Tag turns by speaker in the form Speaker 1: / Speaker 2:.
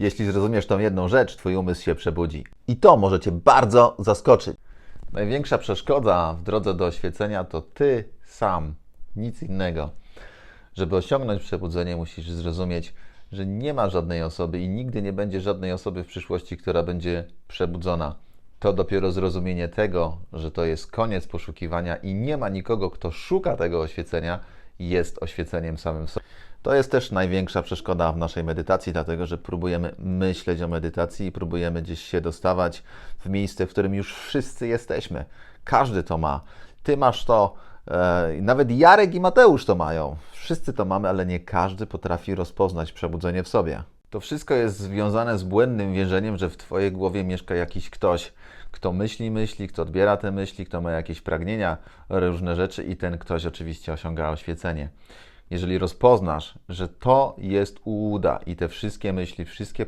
Speaker 1: Jeśli zrozumiesz tą jedną rzecz, Twój umysł się przebudzi. I to może Cię bardzo zaskoczyć. Największa przeszkoda w drodze do oświecenia to Ty sam, nic innego. Żeby osiągnąć przebudzenie, musisz zrozumieć, że nie ma żadnej osoby i nigdy nie będzie żadnej osoby w przyszłości, która będzie przebudzona. To dopiero zrozumienie tego, że to jest koniec poszukiwania i nie ma nikogo, kto szuka tego oświecenia, jest oświeceniem samym sobie. To jest też największa przeszkoda w naszej medytacji, dlatego że próbujemy myśleć o medytacji i próbujemy gdzieś się dostawać w miejsce, w którym już wszyscy jesteśmy. Każdy to ma. Ty masz to, e, nawet Jarek i Mateusz to mają. Wszyscy to mamy, ale nie każdy potrafi rozpoznać przebudzenie w sobie. To wszystko jest związane z błędnym wierzeniem, że w Twojej głowie mieszka jakiś ktoś, kto myśli myśli, kto odbiera te myśli, kto ma jakieś pragnienia, różne rzeczy i ten ktoś oczywiście osiąga oświecenie. Jeżeli rozpoznasz, że to jest ułuda i te wszystkie myśli, wszystkie